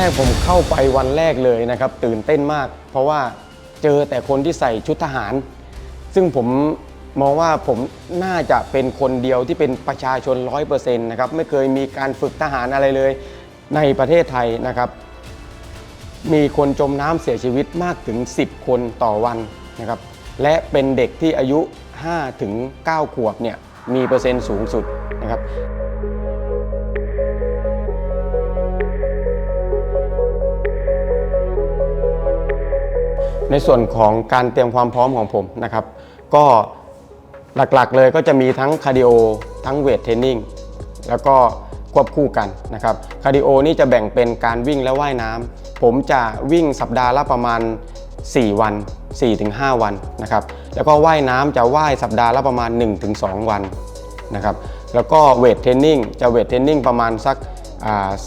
แรกผมเข้าไปวันแรกเลยนะครับ ตื่นเต้นมาก เพราะว่าเจอแต่คนที่ใส่ชุดทหาร ซึ่งผมมองว่าผมน่าจะเป็นคนเดียวที่เป็นประชาชน100%นะครับไม่เคยมีการฝึกทหารอะไรเลยในประเทศไทยนะครับ มีคนจมน้ำเสียชีวิตมากถึง 10 คนต่อวันนะครับ และเป็นเด็กที่อายุ5ถึง9ขวบเนี่ยมีเปอร์เซ็นต์สูงสุดนะครับ ในส่วนของการเตรียมความพร้อมของผมนะครับ ก็หลักๆเลยก็จะมีทั้งคาร์ดิโอทั้งเวทเทรนนิ่งแล้วก็ควบคู่กันนะครับคาร์ดิโอนี่จะแบ่งเป็นการวิ่งและว่ายน้ำผมจะวิ่งสัปดาห์ละประมาณ 4 วัน 4-5 วันนะครับแล้วก็ว่ายน้ำจะว่ายสัปดาห์ละประมาณ 1-2 วันนะครับแล้วก็เวทเทรนนิ่งจะเวทเทรนนิ่งประมาณสัก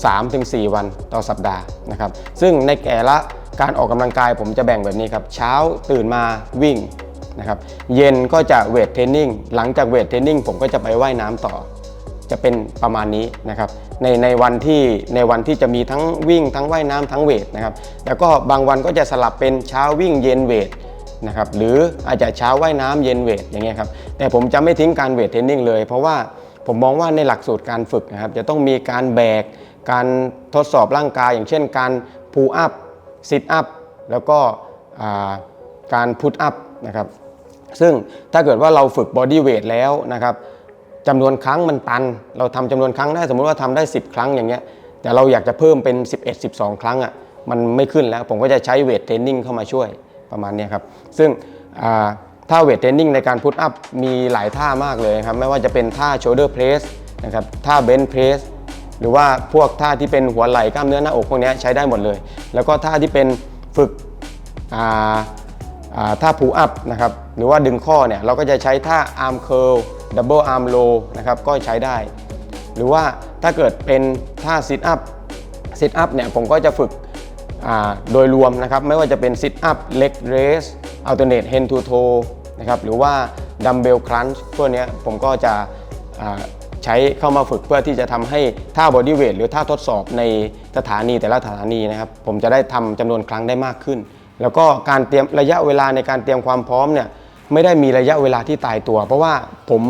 สามถึงสวันต่อสัปดาห์นะครับซึ่งในแต่ละ การออกกำลังกายผมจะแบ่งแบบนี้ครับ เช้าตื่นมาวิ่งนะครับ เย็นก็จะเวทเทรนนิ่ง หลังจากเวทเทรนนิ่งผมก็จะไปว่ายน้ำต่อ จะเป็นประมาณนี้นะครับ ในในวันที่ในวันที่จะมีทั้งวิ่งทั้งว่ายน้ำทั้งเวทนะครับ แล้วก็บางวันก็จะสลับเป็นเช้าวิ่งเย็นเวทนะครับ หรืออาจจะเช้าว่ายน้ำเย็นเวทอย่างเงี้ยครับ แต่ผมจะไม่ทิ้งการเวทเทรนนิ่งเลย เพราะว่าผมมองว่าในหลักสูตรการฝึกนะครับ จะต้องมีการแบก การทดสอบร่างกาย อย่างเช่น การพูอัพ ซิทอัพแล้วก็การพุทอัพนะครับซึ่งถ้าเกิดว่าเราฝึกบอดี้เวทแล้วนะครับจำนวนครั้งมันตัน เราทำจำนวนครั้งได้สมมุติว่าทำได้ 10 ครั้งอย่างเงี้ยแต่เราอยากจะเพิ่มเป็น 11 12 ครั้งอะ่ะมันไม่ขึ้นแล้วผมก็จะใช้เวทเทรนนิ่งเข้ามาช่วยประมาณนี้ครับซึ่งอ่าถ้าเวทเทรนนิ่งในการพุทอัพมีหลายท่ามากเลยครับไม่ว่าจะเป็นท่า shoulder press นะครับท่า bench press หรือว่าพวกท่าที่เป็นหัวไหล่กล้ามเนื้อหน้าอกพวกนี้ใช้ได้หมดเลย แล้วก็ท่าที่เป็นฝึกท่าพูอัพนะครับหรือว่าดึงข้อเนี่ยเราก็จะใช้ท่า arm curl double arm row นะครับก็ใช้ได้ หรือว่าถ้าเกิดเป็นท่า sit up sit up เนี่ยผมก็จะฝึกโดยรวมนะครับไม่ว่าจะเป็น sit up leg raise alternate hand to toe นะครับหรือว่า dumbbell crunch พวกนี้ผมก็จะ ใช้เข้ามาฝึกเพื่อที่จะทำให้ท่า body weight หรือท่าทดสอบในสถานีแต่ละสถานีนะครับ ผมจะได้ทำจำนวนครั้งได้มากขึ้น แล้วก็การเตรียมระยะเวลาในการเตรียมความพร้อมเนี่ยไม่ได้มีระยะเวลาที่ตายตัว เพราะว่าผม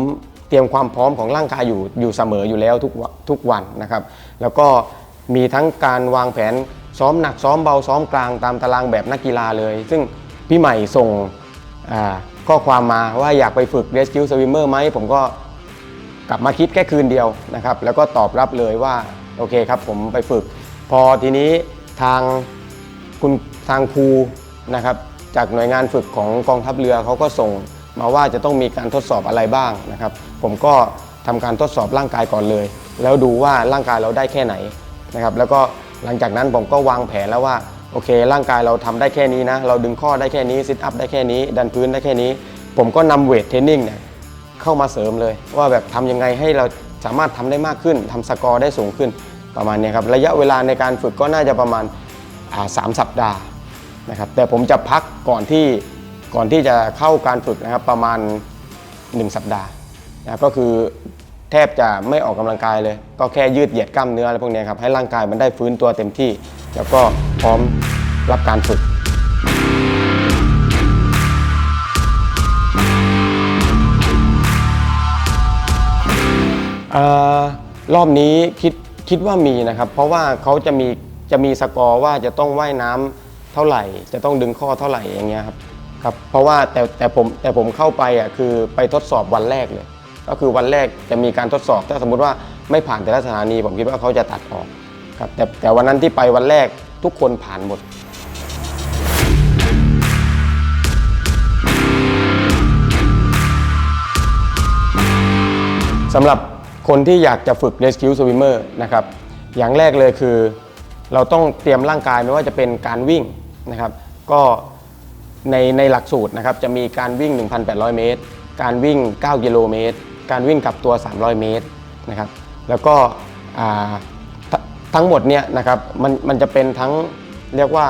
เตรียมความพร้อมของร่างกายอยู่อยู่เสมออยู่แล้วทุกทุกวันนะครับ แล้วก็มีทั้งการวางแผนซ้อมหนักซ้อมเบาซ้อมกลางตามตารางแบบนักกีฬาเลย ซึ่งพี่ใหม่ส่งข้อความมาว่าอยากไปฝึก Rescue Swimmer ไหมผมก็ กลับมาคิดแค่คืนเดียวนะครับ แล้วก็ตอบรับเลยว่าโอเคครับผมไปฝึก พอทีนี้ทางคุณทางครูนะครับ จากหน่วยงานฝึกของกองทัพเรือเขาก็ส่งมาว่าจะต้องมีการทดสอบอะไรบ้างนะครับ ผมก็ทำการทดสอบร่างกายก่อนเลย แล้วดูว่าร่างกายเราได้แค่ไหนนะครับ แล้วก็หลังจากนั้นผมก็วางแผนแล้วว่าโอเค ร่างกายเราทำได้แค่นี้นะ เราดึงข้อได้แค่นี้ซิทอัพได้แค่นี้ ดันพื้นได้แค่นี้ ผมก็นำเวทเทรนนิ่งเนี่ย เข้ามาเสริมเลย ว่าแบบทำยังไงให้เราสามารถทำได้มากขึ้นทำสกอร์ได้สูงขึ้นประมาณเนี้ยครับระยะเวลาในการฝึกก็น่าจะประมาณสามสัปดาห์นะครับแต่ผมจะพักก่อนที่ก่อนที่จะเข้าการฝึกนะครับประมาณ 1 สัปดาห์นะก็คือแทบจะไม่ออกกำลังกายเลย ก็แค่ยืดเหยียดกล้ามเนื้ออะไรพวกนี้ครับให้ร่างกายมันได้ฟื้นตัวเต็มที่ แล้วก็พร้อมรับการฝึก รอบนี้คิดคิดว่ามีนะครับ เพราะว่าเขาจะมีจะมีสกอร์ว่าจะต้องว่ายน้ำเท่าไหร่ จะต้องดึงข้อเท่าไหร่อย่างเงี้ยครับครับเพราะว่าแต่แต่ผมแต่ผมเข้าไปอะคือไปทดสอบวันแรกเลย ก็คือวันแรกจะมีการทดสอบ ถ้าสมมุติว่าไม่ผ่านแต่ละสถานี ผมคิดว่าเขาจะตัดออกครับแต่แต่วันนั้นที่ไปวันแรกทุกคนผ่านหมดสำหรับ คนที่อยากจะฝึก Rescue Swimmer นะครับอย่างแรกเลยคือ เราต้องเตรียมร่างกายไม่ว่าจะเป็นการวิ่งนะครับ ก็ในในหลักสูตรนะครับจะมีการวิ่ง 1,800 เมตร การวิ่ง 9 กิโลเมตร การวิ่งกับตัว 300 เมตรนะครับ แล้วก็ทั้งหมดเนี่ยนะครับมันมันจะเป็นทั้งเรียกว่า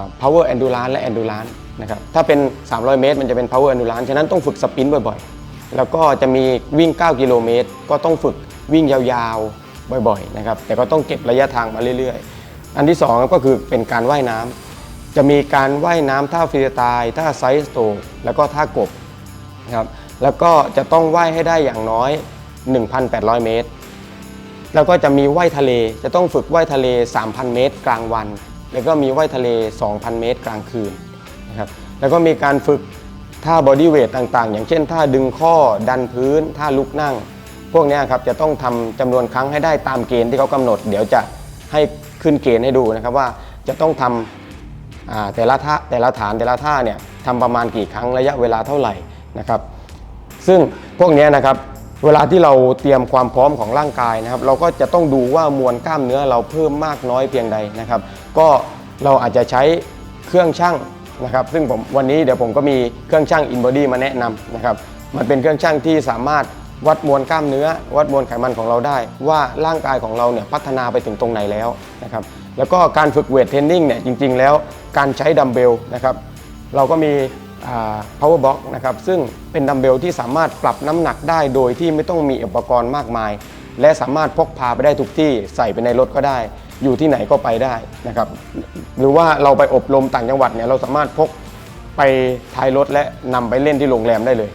า power endurance และ endurance นะครับถ้าเป็น 300 เมตร มันจะเป็น power endurance ฉะนั้นต้องฝึกสปินบ่อยๆ แล้วก็จะมีวิ่ง 9 กิโลเมตร ก็ต้องฝึกวิ่งยาวๆ บ่อยๆ นะครับ แต่ก็ต้องเก็บระยะทางมาเรื่อยๆ อันที่สองก็คือเป็นการว่ายน้ำจะมีการว่ายน้ำท่าฟรีสไตล์ท่าไซส์สโตกแล้วก็ท่ากบนะครับแล้วก็จะต้องว่ายให้ได้อย่างน้อย 1,800 เมตร แล้วก็จะมีว่ายทะเลจะต้องฝึกว่ายทะเล 3,000 เมตร กลางวัน แล้วก็มีว่ายทะเล 2,000 เมตร กลางคืนนะครับแล้วก็มีการฝึก ท่าบอดี้เวทต่างๆ อย่างเช่นท่าดึงข้อดันพื้นท่าลุกนั่ง พวกนี้ครับจะต้องทำจำนวนครั้งให้ได้ตามเกณฑ์ที่เขากำหนด เดี๋ยวจะให้ขึ้นเกณฑ์ให้ดูนะครับว่าจะต้องทำอ่าแต่ละท่าแต่ละฐานแต่ละท่าเนี่ยทำประมาณกี่ครั้งระยะเวลาเท่าไหร่นะครับ ซึ่งพวกนี้นะครับเวลาที่เราเตรียมความพร้อมของร่างกายนะครับ เราก็จะต้องดูว่ามวลกล้ามเนื้อเราเพิ่มมากน้อยเพียงใดนะครับ ก็เราอาจจะใช้เครื่องชั่ง นะครับซึ่งผมวันนี้เดี๋ยวผมก็มีเครื่องชั่ง InBody มาแนะนำนะครับมันเป็นเครื่องชั่งที่สามารถวัดมวลกล้ามเนื้อ วัดมวลไขมันของเราได้ ว่าร่างกายของเราเนี่ยพัฒนาไปถึงตรงไหนแล้วนะครับแล้วก็การฝึกเวทเทรนนิ่งเนี่ยจริง ๆ แล้วการใช้ดัมเบลนะครับเราก็มี power box นะครับซึ่งเป็นดัมเบลที่สามารถปรับน้ำหนักได้โดยที่ไม่ต้องมีอุปกรณ์มากมาย และสามารถพกพาไปได้ทุกที่ใส่ไปในรถก็ได้ อยู่ที่ไหนก็ไปได้นะครับ หรือว่าเราไปอบรมต่างจังหวัดเนี่ยเราสามารถพกไปท้ายรถและนำไปเล่นที่โรงแรมได้เลย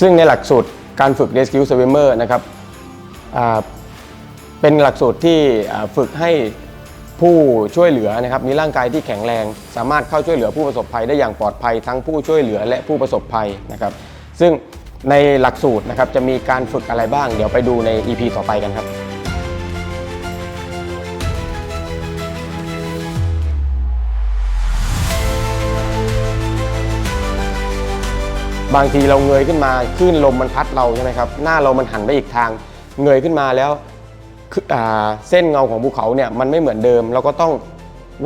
ซึ่งในหลักสูตรการฝึก Rescue Swimmer นะครับเป็นหลักสูตรที่ฝึกให้ผู้ช่วยเหลือนะครับมีร่างกายที่แข็งแรง สามารถเข้าช่วยเหลือผู้ประสบภัยได้อย่างปลอดภัย ทั้งผู้ช่วยเหลือและผู้ประสบภัยนะครับ ซึ่งในหลักสูตรนะครับจะมีการฝึกอะไรบ้าง เดี๋ยวไปดูใน EP ต่อไปกันครับ บางทีเราเงยขึ้นมาคลื่นลมมันพัดเราใช่ไหมครับหน้าเรามันหันไปอีกทาง เงยขึ้นมาแล้วเส้นเงาของภูเขาเนี่ยมันไม่เหมือนเดิม เราก็ต้อง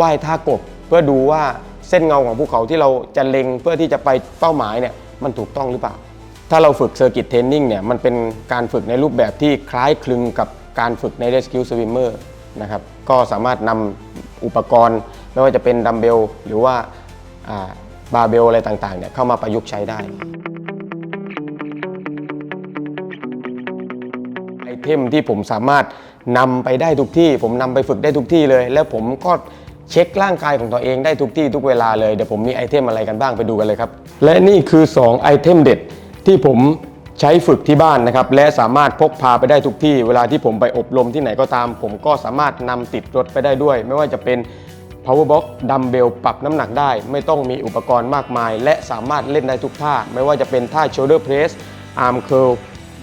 ว่ายท่ากบ เพื่อดูว่าเส้นเงาของภูเขาที่เราจะเล็งเพื่อที่จะไปเป้าหมายเนี่ยมันถูกต้องหรือเปล่า ถ้าเราฝึกเซอร์กิตเทรนนิ่งเนี่ยมันเป็นการฝึกในรูปแบบที่คล้ายคลึงกับการฝึกใน Rescue Swimmer นะครับก็สามารถนำอุปกรณ์ไม่ว่าจะเป็นดัมเบลหรือว่า บาร์เบลอะไรต่างๆเนี่ยเข้ามาประยุกต์ใช้ได้ไอเทมที่ผมสามารถนำไปได้ทุกที่ ผมนำไปฝึกได้ทุกที่เลย แล้วผมก็เช็คร่างกายของตัวเองได้ทุกที่ทุกเวลาเลย เดี๋ยวผมมีไอเทมอะไรกันบ้างไปดูกันเลยครับ และนี่คือ 2 ไอเทมเด็ดที่ผมใช้ฝึกที่บ้านนะครับและสามารถพกพาไปได้ทุกที่ เวลาที่ผมไปอบรมที่ไหนก็ตาม ผมก็สามารถนำติดรถไปได้ด้วย ไม่ว่าจะเป็น power box ดัมเบลปรับน้ำหนักได้ ไม่ต้องมีอุปกรณ์มากมาย และสามารถเล่นได้ทุกท่า ไม่ว่าจะเป็นท่า shoulder press arm curl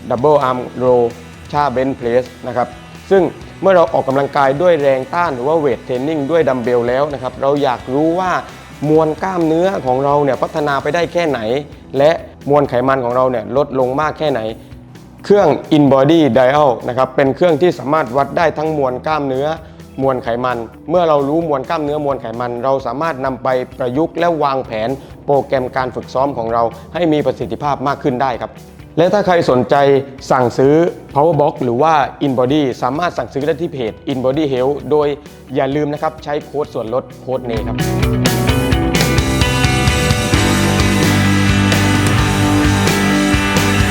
double arm row ท่า bench press นะครับ ซึ่งเมื่อเราออกกำลังกายด้วยแรงต้านหรือว่าเวทเทรนนิ่งด้วยดัมเบลแล้วนะครับ เราอยากรู้ว่ามวลกล้ามเนื้อของเราเนี่ยพัฒนาไปได้แค่ไหน และมวลไขมันของเราเนี่ยลดลงมากแค่ไหน เครื่อง InBody Dial นะครับเป็นเครื่องที่สามารถวัดได้ทั้งมวลกล้ามเนื้อ มวลไขมัน เมื่อเรารู้มวลกล้ามเนื้อมวลไขมัน เราสามารถนำไปประยุกต์และวางแผนโปรแกรมการฝึกซ้อมของเรา ให้มีประสิทธิภาพมากขึ้นได้ครับ และถ้าใครสนใจสั่งซื้อ Power Box หรือว่า InBody สามารถสั่งซื้อได้ที่เพจ InBody Health โดยอย่าลืมนะครับใช้โค้ดส่วนลดโค้ดเนครับ